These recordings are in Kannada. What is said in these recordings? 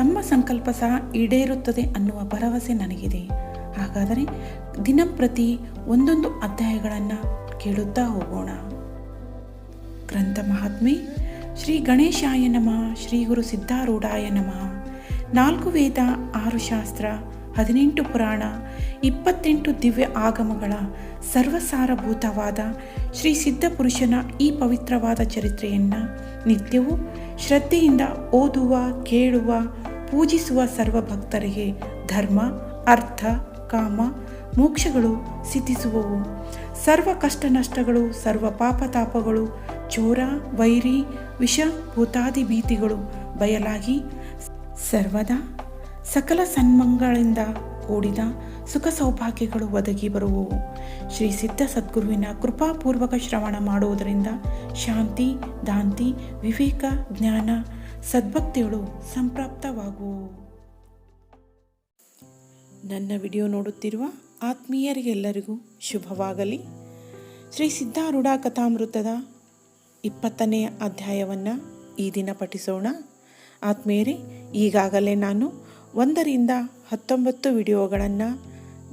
ತಮ್ಮ ಸಂಕಲ್ಪ ಸಹ ಈಡೇರುತ್ತದೆ ಅನ್ನುವ ಭರವಸೆ ನನಗಿದೆ. ಹಾಗಾದರೆ ದಿನಂಪ್ರತಿ ಒಂದೊಂದು ಅಧ್ಯಾಯಗಳನ್ನು ಕೇಳುತ್ತಾ ಹೋಗೋಣ. ಗ್ರಂಥ ಮಹಾತ್ಮೆ, ಶ್ರೀ ಗಣೇಶಾಯ ನಮಃ, ಶ್ರೀ ಗುರು ಸಿದ್ಧಾರೂಢಾಯ ನಮಃ. ನಾಲ್ಕು ವೇದ, ಆರು ಶಾಸ್ತ್ರ, ಹದಿನೆಂಟು ಪುರಾಣ, ಇಪ್ಪತ್ತೆಂಟು ದಿವ್ಯ ಆಗಮಗಳ ಸರ್ವಸಾರಭೂತವಾದ ಶ್ರೀ ಸಿದ್ಧಪುರುಷನ ಈ ಪವಿತ್ರವಾದ ಚರಿತ್ರೆಯನ್ನು ನಿತ್ಯವೂ ಶ್ರದ್ಧೆಯಿಂದ ಓದುವ, ಕೇಳುವ ಪೂಜಿಸುವ ಸರ್ವ ಭಕ್ತರಿಗೆ ಧರ್ಮ, ಅರ್ಥ, ಕಾಮ, ಮೋಕ್ಷಗಳು ಸಿದ್ಧಿಸುವವು. ಸರ್ವ ಕಷ್ಟ ನಷ್ಟಗಳು ಸರ್ವ ಪಾಪತಾಪಗಳು, ಚೋರ, ವೈರಿ, ವಿಷ, ಭೂತಾದಿ ಭೀತಿಗಳು ಬಯಲಾಗಿ ಸರ್ವದಾ ಸಕಲ ಸನ್ಮಂಗಳಿಂದ ಕೂಡಿದ ಸುಖ ಸೌಭಾಗ್ಯಗಳು ಒದಗಿ ಬರುವವು. ಶ್ರೀ ಸಿದ್ಧ ಸದ್ಗುರುವಿನ ಕೃಪಾಪೂರ್ವಕ ಶ್ರವಣ ಮಾಡುವುದರಿಂದ ಶಾಂತಿ, ದಾಂತಿ, ವಿವೇಕ, ಜ್ಞಾನ ಸದ್ಭಕ್ತಿಗಳು ಸಂಪ್ರಾಪ್ತವಾಗು. ನನ್ನ ವಿಡಿಯೋ ನೋಡುತ್ತಿರುವ ಆತ್ಮೀಯರಿಗೆಲ್ಲರಿಗೂ ಶುಭವಾಗಲಿ. ಶ್ರೀ ಸಿದ್ಧಾರೂಢ ಕಥಾಮೃತದ ಇಪ್ಪತ್ತನೆಯ ಅಧ್ಯಾಯವನ್ನು ಈ ದಿನ ಪಠಿಸೋಣ. ಆತ್ಮೀಯರೇ, ಈಗಾಗಲೇ ನಾನು ಒಂದರಿಂದ ಹತ್ತೊಂಬತ್ತು ವಿಡಿಯೋಗಳನ್ನು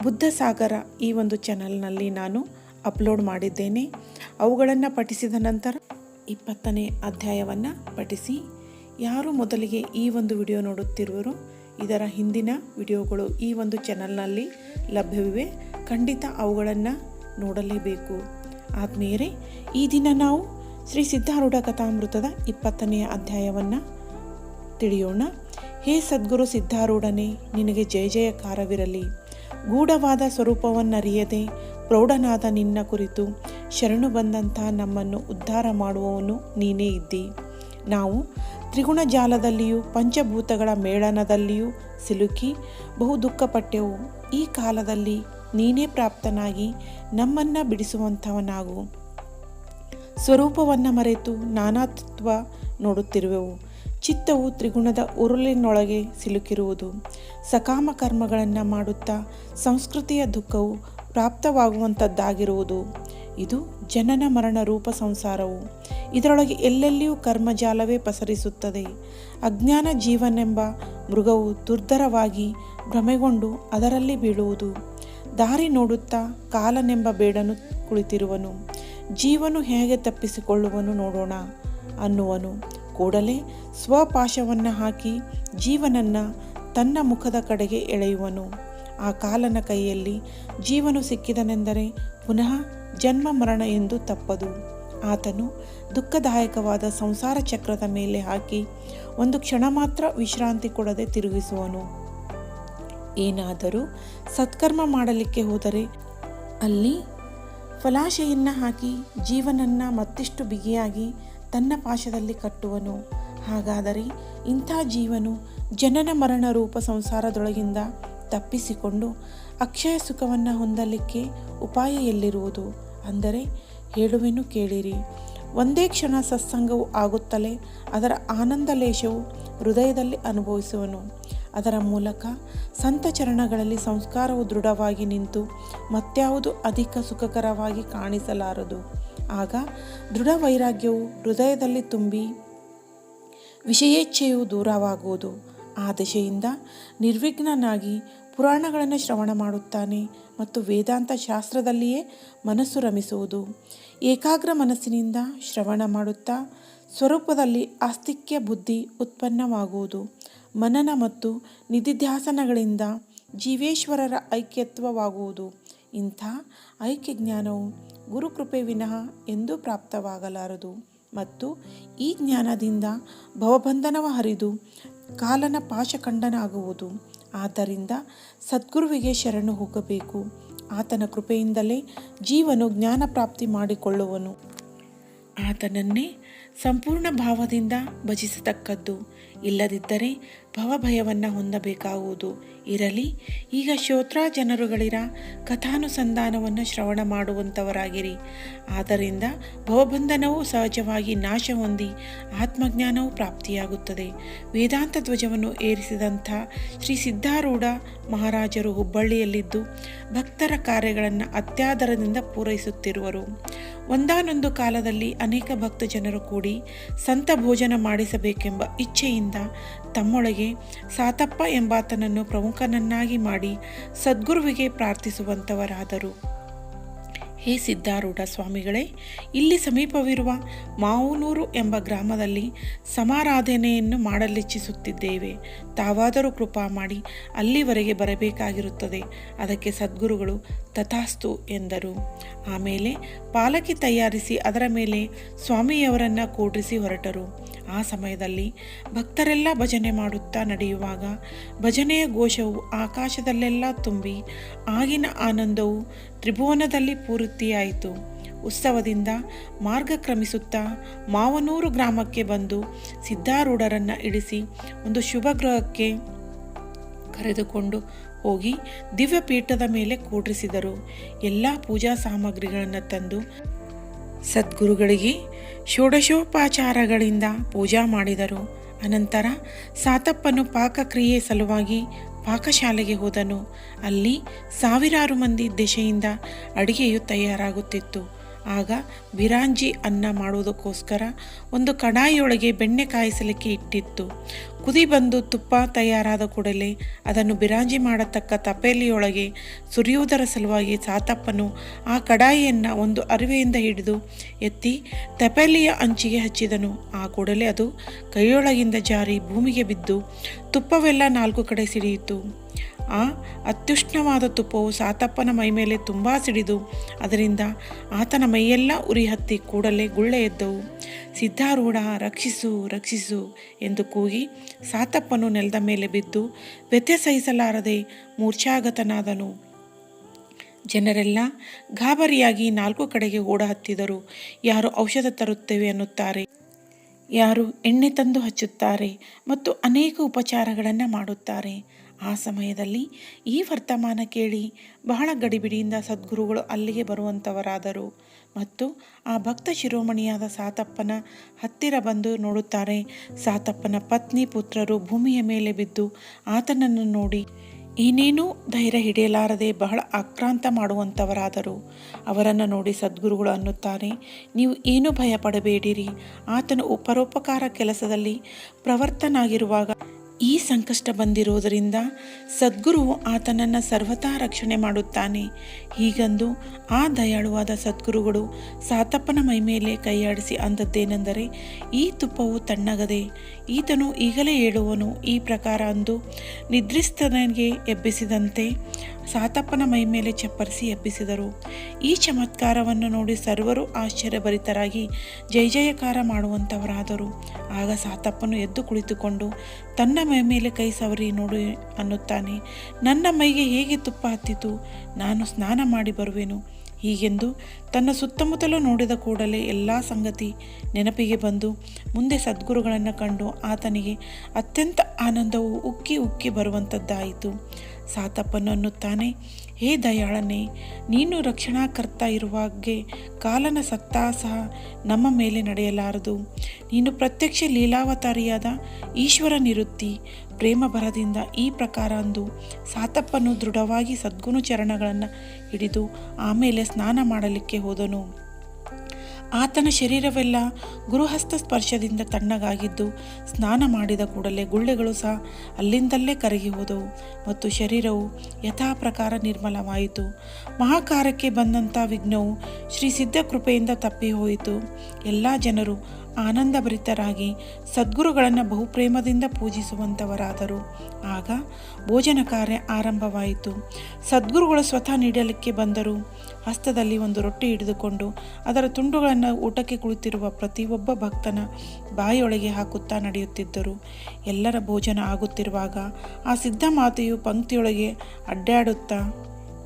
ಬುದ್ಧ ಸಾಗರ ಈ ಒಂದು ಚಾನಲ್ನಲ್ಲಿ ನಾನು ಅಪ್ಲೋಡ್ ಮಾಡಿದ್ದೇನೆ. ಅವುಗಳನ್ನು ಪಠಿಸಿದ ನಂತರ ಇಪ್ಪತ್ತನೇ ಅಧ್ಯಾಯವನ್ನು ಪಠಿಸಿ ಯಾರು ಮೊದಲಿಗೆ ಈ ಒಂದು ವಿಡಿಯೋ ನೋಡುತ್ತಿರುವರು ಇದರ ಹಿಂದಿನ ವಿಡಿಯೋಗಳು ಈ ಒಂದು ಚಾನಲ್ನಲ್ಲಿ ಲಭ್ಯವಿವೆ. ಖಂಡಿತ ಅವುಗಳನ್ನು ನೋಡಲೇಬೇಕು. ಆತ್ಮೀಯರೇ, ಈ ದಿನ ನಾವು ಶ್ರೀ ಸಿದ್ಧಾರೂಢ ಕಥಾಮೃತದ ಇಪ್ಪತ್ತನೆಯ ಅಧ್ಯಾಯವನ್ನು ತಿಳಿಯೋಣ. ಹೇ ಸದ್ಗುರು ಸಿದ್ಧಾರೂಢನೇ, ನಿನಗೆ ಜಯ ಜಯಕಾರವಿರಲಿ. ಗೂಢವಾದ ಸ್ವರೂಪವನ್ನರಿಯದೆ ಪ್ರೌಢನಾದ ನಿನ್ನ ಕುರಿತು ಶರಣು ಬಂದಂಥ ನಮ್ಮನ್ನು ಉದ್ಧಾರ ಮಾಡುವವನು ನೀನೇ ಇದ್ದಿ. ನಾವು ತ್ರಿಗುಣ ಜಾಲದಲ್ಲಿಯೂ ಪಂಚಭೂತಗಳ ಮೇಳನದಲ್ಲಿಯೂ ಸಿಲುಕಿ ಬಹು ದುಃಖಪಟ್ಟೆವು. ಈ ಕಾಲದಲ್ಲಿ ನೀನೇ ಪ್ರಾಪ್ತನಾಗಿ ನಮ್ಮನ್ನು ಬಿಡಿಸುವಂಥವನಾಗು. ಸ್ವರೂಪವನ್ನು ಮರೆತು ನಾನಾತ್ವ ನೋಡುತ್ತಿರುವೆವು. ಚಿತ್ತವು ತ್ರಿಗುಣದ ಉರುಳಿನೊಳಗೆ ಸಿಲುಕಿರುವುದು. ಸಕಾಮ ಕರ್ಮಗಳನ್ನು ಮಾಡುತ್ತಾ ಸಂಸ್ಕೃತಿಯ ದುಃಖವು ಪ್ರಾಪ್ತವಾಗುವಂಥದ್ದಾಗಿರುವುದು. ಇದು ಜನನ ಮರಣ ರೂಪ ಸಂಸಾರವು. ಇದರೊಳಗೆ ಎಲ್ಲೆಲ್ಲಿಯೂ ಕರ್ಮಜಾಲವೇ ಪಸರಿಸುತ್ತದೆ. ಅಜ್ಞಾನ ಜೀವನೆಂಬ ಮೃಗವು ದುರ್ಧರವಾಗಿ ಭ್ರಮೆಗೊಂಡು ಅದರಲ್ಲಿ ಬೀಳುವುದು. ದಾರಿ ನೋಡುತ್ತಾ ಕಾಲನೆಂಬ ಬೇಡನು ಕುಳಿತಿರುವನು. ಜೀವನು ಹೇಗೆ ತಪ್ಪಿಸಿಕೊಳ್ಳುವನು ನೋಡೋಣ ಅನ್ನುವನು. ಕೂಡಲೇ ಸ್ವಪಾಶವನ್ನು ಹಾಕಿ ಜೀವನನ್ನು ತನ್ನ ಮುಖದ ಕಡೆಗೆ ಎಳೆಯುವನು. ಆ ಕಾಲನ ಕೈಯಲ್ಲಿ ಜೀವನು ಸಿಕ್ಕಿದನೆಂದರೆ ಪುನಃ ಜನ್ಮ ಮರಣ ಎಂದು ತಪ್ಪದು. ಆತನು ದುಃಖದಾಯಕವಾದ ಸಂಸಾರ ಚಕ್ರದ ಮೇಲೆ ಹಾಕಿ ಒಂದು ಕ್ಷಣ ಮಾತ್ರ ವಿಶ್ರಾಂತಿ ಕೊಡದೆ ತಿರುಗಿಸುವನು. ಏನಾದರೂ ಸತ್ಕರ್ಮ ಮಾಡಲಿಕ್ಕೆ ಹೋದರೆ ಅಲ್ಲಿ ಫಲಾಶೆಯನ್ನು ಹಾಕಿ ಜೀವನನ್ನ ಮತ್ತಿಷ್ಟು ಬಿಗಿಯಾಗಿ ತನ್ನ ಪಾಶದಲ್ಲಿ ಕಟ್ಟುವನು. ಹಾಗಾದರೆ ಇಂಥ ಜೀವನು ಜನನ ಮರಣ ರೂಪ ಸಂಸಾರದೊಳಗಿಂದ ತಪ್ಪಿಸಿಕೊಂಡು ಅಕ್ಷಯ ಸುಖವನ್ನು ಹೊಂದಲಿಕ್ಕೆ ಉಪಾಯ ಎಲ್ಲಿರುವುದು? ಅಂದರೆ ಹೇಳುವೆನು ಕೇಳಿರಿ. ಒಂದೇ ಕ್ಷಣ ಸತ್ಸಂಗವು ಆಗುತ್ತಲೇ ಅದರ ಆನಂದ ಲೇಷವು ಹೃದಯದಲ್ಲಿ ಅನುಭವಿಸುವನು. ಅದರ ಮೂಲಕ ಸಂತ ಚರಣಗಳಲ್ಲಿ ಸಂಸ್ಕಾರವು ದೃಢವಾಗಿ ನಿಂತು ಮತ್ಯಾವುದು ಅಧಿಕ ಸುಖಕರವಾಗಿ ಕಾಣಿಸಲಾರದು. ಆಗ ದೃಢ ವೈರಾಗ್ಯವು ಹೃದಯದಲ್ಲಿ ತುಂಬಿ ವಿಷಯೇಚ್ಛೆಯು ದೂರವಾಗುವುದು. ಆ ದಿಶೆಯಿಂದ ನಿರ್ವಿಘ್ನನಾಗಿ ಪುರಾಣಗಳನ್ನು ಶ್ರವಣ ಮಾಡುತ್ತಾನೆ ಮತ್ತು ವೇದಾಂತ ಶಾಸ್ತ್ರದಲ್ಲಿಯೇ ಮನಸ್ಸು ರಮಿಸುವುದು. ಏಕಾಗ್ರ ಮನಸ್ಸಿನಿಂದ ಶ್ರವಣ ಮಾಡುತ್ತಾ ಸ್ವರೂಪದಲ್ಲಿ ಆಸ್ತಿಕ್ಯ ಬುದ್ಧಿ ಉತ್ಪನ್ನವಾಗುವುದು. ಮನನ ಮತ್ತು ನಿಧಿಧ್ಯಾಸನಗಳಿಂದ ಜೀವೇಶ್ವರರ ಐಕ್ಯತ್ವವಾಗುವುದು. ಇಂಥ ಐಕ್ಯ ಜ್ಞಾನವು ಗುರುಕೃಪೆ ವಿನಃ ಎಂದೂ ಪ್ರಾಪ್ತವಾಗಲಾರದು ಮತ್ತು ಈ ಜ್ಞಾನದಿಂದ ಭವಬಂಧನವ ಹರಿದು ಕಾಲನ ಪಾಶಖಂಡನಾಗುವುದು. ಆದ್ದರಿಂದ ಸದ್ಗುರುವಿಗೆ ಶರಣು ಹೋಗಬೇಕು. ಆತನ ಕೃಪೆಯಿಂದಲೇ ಜೀವನು ಜ್ಞಾನ ಪ್ರಾಪ್ತಿ ಮಾಡಿಕೊಳ್ಳುವನು. ಆತನನ್ನೇ ಸಂಪೂರ್ಣ ಭಾವದಿಂದ ಭಜಿಸತಕ್ಕದ್ದು. ಇಲ್ಲದಿದ್ದರೆ ಭವಭಯವನ್ನು ಹೊಂದಬೇಕಾಗುವುದು. ಇರಲಿ, ಈಗ ಶ್ರೋತ್ರ ಜನರುಗಳಿರ? ಕಥಾನುಸಂಧಾನವನ್ನು ಶ್ರವಣ ಮಾಡುವಂಥವರಾಗಿರಿ ಆದ್ದರಿಂದ ಭವಬಂಧನವು ಸಹಜವಾಗಿ ನಾಶ ಹೊಂದಿ ಆತ್ಮಜ್ಞಾನವು ಪ್ರಾಪ್ತಿಯಾಗುತ್ತದೆ. ವೇದಾಂತ ಧ್ವಜವನ್ನು ಏರಿಸಿದಂಥ ಶ್ರೀ ಸಿದ್ಧಾರೂಢ ಮಹಾರಾಜರು ಹುಬ್ಬಳ್ಳಿಯಲ್ಲಿದ್ದು ಭಕ್ತರ ಕಾರ್ಯಗಳನ್ನು ಅತ್ಯಾದರದಿಂದ ಪೂರೈಸುತ್ತಿರುವರು. ಒಂದಾನೊಂದು ಕಾಲದಲ್ಲಿ ಅನೇಕ ಭಕ್ತ ಜನರು ಕೂಡಿ ಸಂತ ಭೋಜನ ಮಾಡಿಸಬೇಕೆಂಬ ಇಚ್ಛೆಯಿಂದ ತಮ್ಮೊಳಗೆ ಸಾತಪ್ಪ ಎಂಬಾತನನ್ನು ಪ್ರಮುಖನನ್ನಾಗಿ ಮಾಡಿ ಸದ್ಗುರುವಿಗೆ ಪ್ರಾರ್ಥಿಸುವಂಥವರಾದರು ಹೇ ಸಿದ್ಧಾರೂಢ ಸ್ವಾಮಿಗಳೇ, ಇಲ್ಲಿ ಸಮೀಪವಿರುವ ಮಾವುನೂರು ಎಂಬ ಗ್ರಾಮದಲ್ಲಿ ಸಮಾರಾಧನೆಯನ್ನು ಮಾಡಲಿಚ್ಛಿಸುತ್ತಿದ್ದೇವೆ. ತಾವಾದರೂ ಕೃಪಾ ಮಾಡಿ ಅಲ್ಲಿವರೆಗೆ ಬರಬೇಕಾಗಿರುತ್ತದೆ. ಅದಕ್ಕೆ ಸದ್ಗುರುಗಳು ತಥಾಸ್ತು ಎಂದರು. ಆಮೇಲೆ ಪಾಲಕಿ ತಯಾರಿಸಿ ಅದರ ಮೇಲೆ ಸ್ವಾಮಿಯವರನ್ನು ಕೂಡಿಸಿ ಹೊರಟರು. ಆ ಸಮಯದಲ್ಲಿ ಭಕ್ತರೆಲ್ಲ ಭಜನೆ ಮಾಡುತ್ತಾ ನಡೆಯುವಾಗ ಭಜನೆಯ ಘೋಷವು ಆಕಾಶದಲ್ಲೆಲ್ಲ ತುಂಬಿ ಆಗಿನ ಆನಂದವು ತ್ರಿಭುವನದಲ್ಲಿ ಪೂರ್ತಿಯಾಯಿತು. ಉತ್ಸವದಿಂದ ಮಾರ್ಗ ಕ್ರಮಿಸುತ್ತಾ ಮಾವನೂರು ಗ್ರಾಮಕ್ಕೆ ಬಂದು ಸಿದ್ಧಾರೂಢರನ್ನು ಇಳಿಸಿ ಒಂದು ಶುಭ ಗೃಹಕ್ಕೆ ಕರೆದುಕೊಂಡು ಹೋಗಿ ದಿವ್ಯಪೀಠದ ಮೇಲೆ ಕೂಡ್ರಿಸಿದರು ಎಲ್ಲ ಪೂಜಾ ಸಾಮಗ್ರಿಗಳನ್ನು ತಂದು ಸದ್ಗುರುಗಳಿಗೆ ಷೋಡಶೋಪಚಾರಗಳಿಂದ ಪೂಜಾ ಮಾಡಿದರು. ಅನಂತರ ಸಾತಪ್ಪನು ಪಾಕಕ್ರಿಯೆ ಸಲುವಾಗಿ ಪಾಕಶಾಲೆಗೆ ಹೋದನು. ಅಲ್ಲಿ ಸಾವಿರಾರು ಮಂದಿ ದೆಸೆಯಿಂದ ಅಡಿಗೆಯು ತಯಾರಾಗುತ್ತಿತ್ತು. ಆಗ ಬಿರಾಂಜಿ ಅನ್ನ ಮಾಡುವುದಕ್ಕೋಸ್ಕರ ಒಂದು ಕಡಾಯಿಯೊಳಗೆ ಬೆಣ್ಣೆ ಕಾಯಿಸಲಿಕ್ಕೆ ಇಟ್ಟಿತ್ತು. ಕುದಿ ಬಂದು ತುಪ್ಪ ತಯಾರಾದ ಕೂಡಲೇ ಅದನ್ನು ಬಿರಾಂಜಿ ಮಾಡತಕ್ಕ ತಪೇಲಿಯೊಳಗೆ ಸುರಿಯುವುದರ ಸಲುವಾಗಿ ಸಾತಪ್ಪನು ಆ ಕಡಾಯಿಯನ್ನು ಒಂದು ಅರಿವೆಯಿಂದ ಹಿಡಿದು ಎತ್ತಿ ತಪೇಲಿಯ ಅಂಚಿಗೆ ಹಚ್ಚಿದನು. ಆ ಕೂಡಲೇ ಅದು ಕೈಯೊಳಗಿಂದ ಜಾರಿ ಭೂಮಿಗೆ ಬಿದ್ದು ತುಪ್ಪವೆಲ್ಲ ನಾಲ್ಕು ಕಡೆ ಸಿಡಿಯಿತು. ಆ ಅತ್ಯುಷ್ಣವಾದ ತುಪ್ಪವು ಸಾತಪ್ಪನ ಮೈಮೇಲೆ ತುಂಬ ಸಿಡಿದು, ಅದರಿಂದ ಆತನ ಮೈಯೆಲ್ಲ ಉರಿ ಹತ್ತಿ ಕೂಡಲೇ ಗುಳ್ಳೆ ಎದ್ದವು ಸಿದ್ಧಾರೂಢ, ರಕ್ಷಿಸು ರಕ್ಷಿಸು ಎಂದು ಕೂಗಿ ಸಾತಪ್ಪನು ನೆಲದ ಮೇಲೆ ಬಿದ್ದು ವ್ಯತ್ಯ ಸಹಿಸಲಾರದೆ ಮೂರ್ಛಾಗತನಾದನು. ಜನರೆಲ್ಲ ಗಾಬರಿಯಾಗಿ ನಾಲ್ಕು ಕಡೆಗೆ ಓಡ ಹತ್ತಿದರು. ಯಾರು ಔಷಧ ತರುತ್ತೇವೆ ಅನ್ನುತ್ತಾರೆ. ಯಾರು ಎಣ್ಣೆ ತಂದು ಹಚ್ಚುತ್ತಾರೆ ಮತ್ತು ಅನೇಕ ಉಪಚಾರಗಳನ್ನು ಮಾಡುತ್ತಾರೆ. ಆ ಸಮಯದಲ್ಲಿ ಈ ವರ್ತಮಾನ ಕೇಳಿ ಬಹಳ ಗಡಿಬಿಡಿಯಿಂದ ಸದ್ಗುರುಗಳು ಅಲ್ಲಿಗೆ ಬರುವಂಥವರಾದರು ಮತ್ತು ಆ ಭಕ್ತ ಶಿರೋಮಣಿಯಾದ ಸಾತಪ್ಪನ ಹತ್ತಿರ ಬಂದು ನೋಡುತ್ತಾರೆ. ಸಾತಪ್ಪನ ಪತ್ನಿ ಪುತ್ರರು ಭೂಮಿಯ ಮೇಲೆ ಬಿದ್ದು ಆತನನ್ನು ನೋಡಿ, ಏನೇನೂ ಧೈರ್ಯ ಹಿಡಿಯಲಾರದೆ ಬಹಳ ಆಕ್ರಾಂತ ಮಾಡುವಂಥವರಾದರು ಅವರನ್ನು ನೋಡಿ ಸದ್ಗುರುಗಳು ಅನ್ನುತ್ತಾರೆ, ನೀವು ಏನು ಭಯ ಪಡಬೇಡಿರಿ ಆತನು ಉಪರೋಪಕಾರ ಕೆಲಸದಲ್ಲಿ ಪ್ರವರ್ತನಾಗಿರುವಾಗ ಈ ಸಂಕಷ್ಟ ಬಂದಿರುವುದರಿಂದ ಸದ್ಗುರು ಆತನನ್ನು ಸರ್ವತಾ ರಕ್ಷಣೆ ಮಾಡುತ್ತಾನೆ. ಹೀಗಂದು ಆ ದಯಾಳುವಾದ ಸದ್ಗುರುಗಳು ಸಾತಪ್ಪನ ಮೈಮೇಲೆ ಕೈಯಾಡಿಸಿ ಅಂದದ್ದೇನೆಂದರೆ, ಈ ತುಪ್ಪವು ತಣ್ಣಗದೆ ಈತನು ಈಗಲೇ ಹೇಳುವನು, ಈ ಪ್ರಕಾರ ಅಂದು ನಿದ್ರಿಸ್ತನಿಗೆ ಎಬ್ಬಿಸಿದಂತೆ ಸಾತಪ್ಪನ ಮೈ ಮೇಲೆ ಚಪ್ಪರಿಸಿ ಎಬ್ಬಿಸಿದರು. ಈ ಚಮತ್ಕಾರವನ್ನು ನೋಡಿ ಸರ್ವರು ಆಶ್ಚರ್ಯಭರಿತರಾಗಿ ಜಯ ಜಯಕಾರ ಮಾಡುವಂಥವರಾದರು ಆಗ ಸಾತಪ್ಪನು ಎದ್ದು ಕುಳಿತುಕೊಂಡು, ತನ್ನ ಮೈ ಮೇಲೆ ಕೈ ಸವರಿ ನೋಡು ಅನ್ನುತ್ತಾನೆ. ನನ್ನ ಮೈಗೆ ಹೇಗೆ ತುಪ್ಪ ಹತ್ತಿತು? ನಾನು ಸ್ನಾನ ಮಾಡಿ ಬರುವೆನು. ಹೀಗೆಂದು ತನ್ನ ಸುತ್ತಮುತ್ತಲೂ ನೋಡಿದ ಕೂಡಲೇ ಎಲ್ಲ ಸಂಗತಿ ನೆನಪಿಗೆ ಬಂದು ಮುಂದೆ ಸದ್ಗುರುಗಳನ್ನು ಕಂಡು ಆತನಿಗೆ ಅತ್ಯಂತ ಆನಂದವು ಉಕ್ಕಿ ಉಕ್ಕಿ ಬರುವಂಥದ್ದಾಯಿತು ಸಾತಪ್ಪನು ಅನ್ನುತ್ತಾನೆ, ಹೇ ದಯಾಳನೆ, ನೀನು ರಕ್ಷಣಾಕರ್ತ ಇರುವಾಗೆ ಕಾಲನ ಸತ್ತಾ ಸಹ ನಮ್ಮ ಮೇಲೆ ನಡೆಯಲಾರದು. ನೀನು ಪ್ರತ್ಯಕ್ಷ ಲೀಲಾವತಾರಿಯಾದ ಈಶ್ವರನಿರುತ್ತಿ ಪ್ರೇಮ ಬರದಿಂದ ಈ ಪ್ರಕಾರ ಅಂದು ಸಾತಪ್ಪನು ದೃಢವಾಗಿ ಸದ್ಗುಣ ಚರಣಗಳನ್ನು ಹಿಡಿದು ಆಮೇಲೆ ಸ್ನಾನ ಮಾಡಲಿಕ್ಕೆ ಹೋದನು. ಆತನ ಶರೀರವೆಲ್ಲ ಗುರುಹಸ್ತ ಸ್ಪರ್ಶದಿಂದ ತಣ್ಣಗಾಗಿದ್ದು ಸ್ನಾನ ಮಾಡಿದ ಕೂಡಲೇ ಗುಳ್ಳೆಗಳು ಸಹ ಅಲ್ಲಿಂದಲ್ಲೇ ಕರಗಿ ಹೋದವು ಮತ್ತು ಶರೀರವು ಯಥಾ ಪ್ರಕಾರ ನಿರ್ಮಲವಾಯಿತು. ಮಹಾಕಾರಕ್ಕೆ ಬಂದಂಥ ವಿಘ್ನವು ಶ್ರೀ ಸಿದ್ಧ ಕೃಪೆಯಿಂದ ತಪ್ಪಿ ಹೋಯಿತು ಎಲ್ಲ ಜನರು ಆನಂದಭರಿತರಾಗಿ ಸದ್ಗುರುಗಳನ್ನು ಬಹುಪ್ರೇಮದಿಂದ ಪೂಜಿಸುವಂಥವರಾದರು ಆಗ ಭೋಜನ ಕಾರ್ಯ ಆರಂಭವಾಯಿತು. ಸದ್ಗುರುಗಳು ಸ್ವತಃ ನೀಡಲಿಕ್ಕೆ ಬಂದರು. ಹಸ್ತದಲ್ಲಿ ಒಂದು ರೊಟ್ಟಿ ಹಿಡಿದುಕೊಂಡು ಅದರ ತುಂಡುಗಳನ್ನು ಊಟಕ್ಕೆ ಕುಳಿತಿರುವ ಪ್ರತಿಯೊಬ್ಬ ಭಕ್ತನ ಬಾಯಿಯೊಳಗೆ ಹಾಕುತ್ತಾ ನಡೆಯುತ್ತಿದ್ದರು. ಎಲ್ಲರ ಭೋಜನ ಆಗುತ್ತಿರುವಾಗ ಆ ಸಿದ್ಧ ಮಾತೆಯು ಪಂಕ್ತಿಯೊಳಗೆ ಅಡ್ಡಾಡುತ್ತಾ,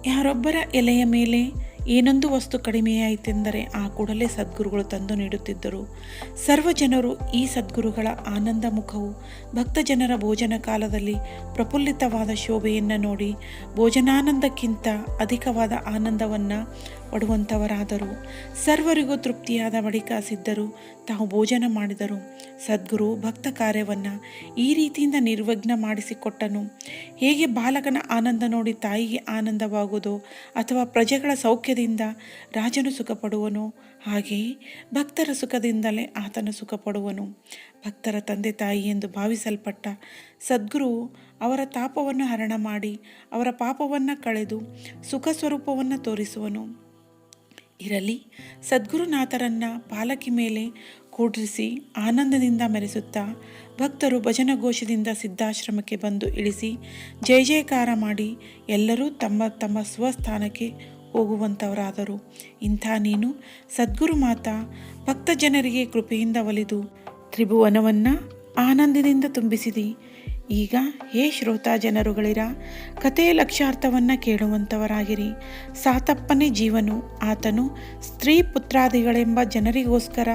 ಯಾರೊಬ್ಬರ ಎಲೆಯ ಮೇಲೆ ಏನೊಂದು ವಸ್ತು ಕಡಿಮೆಯಾಯಿತೆಂದರೆ ಆ ಕೂಡಲೇ ಸದ್ಗುರುಗಳು ತಂದು ನೀಡುತ್ತಿದ್ದರು. ಸರ್ವ ಜನರು ಈ ಸದ್ಗುರುಗಳ ಆನಂದ ಮುಖವು ಭಕ್ತ ಜನರ ಭೋಜನ ಕಾಲದಲ್ಲಿ ಪ್ರಫುಲ್ಲಿತವಾದ ಶೋಭೆಯನ್ನು ನೋಡಿ ಭೋಜನಾನಂದಕ್ಕಿಂತ ಅಧಿಕವಾದ ಆನಂದವನ್ನು ಪಡುವಂಥವರಾದರು. ಸರ್ವರಿಗೂ ತೃಪ್ತಿಯಾದ ಬಳಿಕ ಸಿದ್ಧರು ತಾವು ಭೋಜನ ಮಾಡಿದರು. ಸದ್ಗುರು ಭಕ್ತ ಕಾರ್ಯವನ್ನು ಈ ರೀತಿಯಿಂದ ನಿರ್ವಿಘ್ನ ಮಾಡಿಸಿಕೊಟ್ಟನು. ಹೇಗೆ ಬಾಲಕನ ಆನಂದ ನೋಡಿ ತಾಯಿಗೆ ಆನಂದವಾಗುವುದೋ ಅಥವಾ ಪ್ರಜೆಗಳ ಸೌಖ್ಯದಿಂದ ರಾಜನು ಸುಖಪಡುವನು ಹಾಗೆಯೇ ಭಕ್ತರ ಸುಖದಿಂದಲೇ ಆತನು ಸುಖಪಡುವನು. ಭಕ್ತರ ತಂದೆ ತಾಯಿ ಎಂದು ಭಾವಿಸಲ್ಪಟ್ಟ ಸದ್ಗುರು ಅವರ ತಾಪವನ್ನು ಹರಣ ಮಾಡಿ ಅವರ ಪಾಪವನ್ನು ಕಳೆದು ಸುಖ ಸ್ವರೂಪವನ್ನು ತೋರಿಸುವನು. ಇರಲಿ. ಸದ್ಗುರುನಾಥರನ್ನ ಪಾಲಕಿ ಮೇಲೆ ಕೂಡ್ರಿಸಿ ಆನಂದದಿಂದ ಮೆರೆಸುತ್ತಾ ಭಕ್ತರು ಭಜನಘೋಷದಿಂದ ಸಿದ್ಧಾಶ್ರಮಕ್ಕೆ ಬಂದು ಇಳಿಸಿ ಜಯ ಜಯಕಾರ ಮಾಡಿ ಎಲ್ಲರೂ ತಮ್ಮ ತಮ್ಮ ಸ್ವಸ್ಥಾನಕ್ಕೆ ಹೋಗುವಂಥವರಾದರು ಇಂಥ ನೀನು ಸದ್ಗುರು ಮಾತಾ, ಭಕ್ತ ಜನರಿಗೆ ಕೃಪೆಯಿಂದ ಒಲಿದು ತ್ರಿಭುವನವನ್ನು ಆನಂದದಿಂದ ತುಂಬಿಸಿದಿ. ಈಗ ಹೇ ಶ್ರೋತಾ ಜನರುಗಳಿರ ಕಥೆಯ ಲಕ್ಷ್ಯಾರ್ಥವನ್ನು ಕೇಳುವಂಥವರಾಗಿರಿ ಸಾತಪ್ಪನೇ ಜೀವನು ಆತನು ಸ್ತ್ರೀ ಪುತ್ರಾದಿಗಳೆಂಬ ಜನರಿಗೋಸ್ಕರ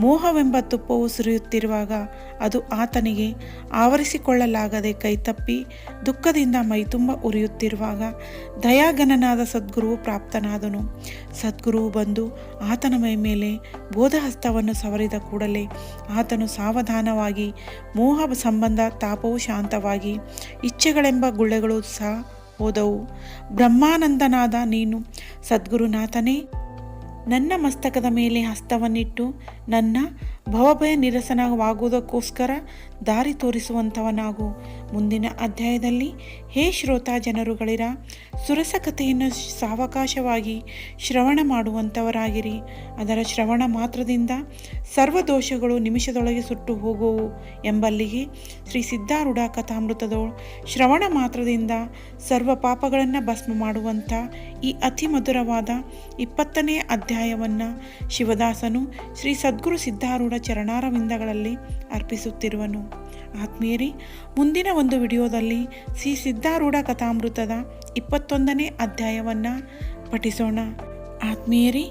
ಮೋಹವೆಂಬ ತುಪ್ಪವು ಸುರಿಯುತ್ತಿರುವಾಗ ಅದು ಆತನಿಗೆ ಆವರಿಸಿಕೊಳ್ಳಲಾಗದೆ ಕೈತಪ್ಪಿ ದುಃಖದಿಂದ ಮೈತುಂಬ ಉರಿಯುತ್ತಿರುವಾಗ ದಯಾಗನನಾದ ಸದ್ಗುರುವು ಪ್ರಾಪ್ತನಾದನು. ಸದ್ಗುರುವು ಬಂದು ಆತನ ಮೈ ಮೇಲೆ ಬೋಧಹಸ್ತವನ್ನು ಸವರಿದ ಕೂಡಲೇ ಆತನು ಸಾವಧಾನವಾಗಿ ಮೋಹ ಸಂಬಂಧ ತಾಪವು ಶಾಂತವಾಗಿ ಇಚ್ಛೆಗಳೆಂಬ ಗುಳ್ಳೆಗಳು ಸಹ ಹೋದವು. ಬ್ರಹ್ಮಾನಂದನಾದ ನೀನು ಸದ್ಗುರುನಾಥನೇ, ನನ್ನ ಮಸ್ತಕದ ಮೇಲೆ ಹಸ್ತವನ್ನಿಟ್ಟು ನನ್ನ ಭವಭಯ ನಿರಸನವಾಗುವುದಕ್ಕೋಸ್ಕರ ದಾರಿ ತೋರಿಸುವಂಥವನಾಗು. ಮುಂದಿನ ಅಧ್ಯಾಯದಲ್ಲಿ, ಹೇ ಶ್ರೋತಾ ಜನರುಗಳಿರ ಸುರಸ ಕಥೆಯನ್ನು ಸಾವಕಾಶವಾಗಿ ಶ್ರವಣ ಮಾಡುವಂಥವರಾಗಿರಿ. ಅದರ ಶ್ರವಣ ಮಾತ್ರದಿಂದ ಸರ್ವ ದೋಷಗಳು ನಿಮಿಷದೊಳಗೆ ಸುಟ್ಟು ಹೋಗುವು ಎಂಬಲ್ಲಿಗೆ ಶ್ರೀ ಸಿದ್ಧಾರೂಢ ಕಥಾಮೃತದ ಶ್ರವಣ ಮಾತ್ರದಿಂದ ಸರ್ವ ಪಾಪಗಳನ್ನು ಭಸ್ಮ ಮಾಡುವಂಥ ಈ ಅತಿ ಮಧುರವಾದ ಇಪ್ಪತ್ತನೇ ಅಧ್ಯಾಯವನ್ನು ಶಿವದಾಸನು ಶ್ರೀ ಸದ್ಗುರು ಸಿದ್ಧಾರೂಢ ಚರಣಾರವಿಂದಗಳಲ್ಲಿ ಅರ್ಪಿಸುತ್ತಿರುವನು. ಆತ್ಮೀಯರಿ, ಮುಂದಿನ ಒಂದು ವಿಡಿಯೋದಲ್ಲಿ ಶ್ರೀ ಸಿದ್ಧಾರೂಢ ಕಥಾಮೃತದ ಇಪ್ಪತ್ತೊಂದನೇ ಅಧ್ಯಾಯವನ್ನು ಪಠಿಸೋಣ. ಆತ್ಮೀಯರಿ,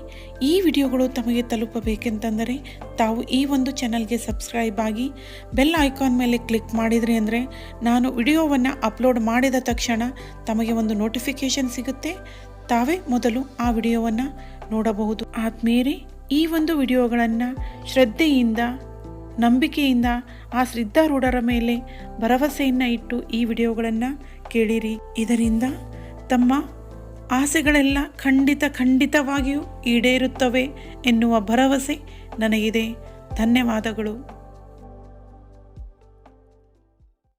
ಈ ವಿಡಿಯೋಗಳು ತಮಗೆ ತಲುಪಬೇಕೆಂತಂದರೆ ತಾವು ಈ ಒಂದು ಚಾನಲ್ಗೆ ಸಬ್ಸ್ಕ್ರೈಬ್ ಆಗಿ ಬೆಲ್ ಐಕಾನ್ ಮೇಲೆ ಕ್ಲಿಕ್ ಮಾಡಿದ್ರಿ ಅಂದರೆ ನಾನು ವಿಡಿಯೋವನ್ನು ಅಪ್ಲೋಡ್ ಮಾಡಿದ ತಕ್ಷಣ ತಮಗೆ ಒಂದು ನೋಟಿಫಿಕೇಷನ್ ಸಿಗುತ್ತೆ. ತಾವೇ ಮೊದಲು ಆ ವಿಡಿಯೋವನ್ನು ನೋಡಬಹುದು. ಆತ್ಮೀಯರಿ ಈ ಒಂದು ವಿಡಿಯೋಗಳನ್ನು ಶ್ರದ್ಧೆಯಿಂದ, ನಂಬಿಕೆಯಿಂದ ಆ ಸಿದ್ಧಾರೂಢರ ಮೇಲೆ ಭರವಸೆಯನ್ನು ಇಟ್ಟು ಈ ವಿಡಿಯೋಗಳನ್ನು ಕೇಳಿರಿ. ಇದರಿಂದ ತಮ್ಮ ಆಸೆಗಳೆಲ್ಲ ಖಂಡಿತ ಖಂಡಿತವಾಗಿಯೂ ಈಡೇರುತ್ತವೆ ಎನ್ನುವ ಭರವಸೆ ನನಗಿದೆ. ಧನ್ಯವಾದಗಳು.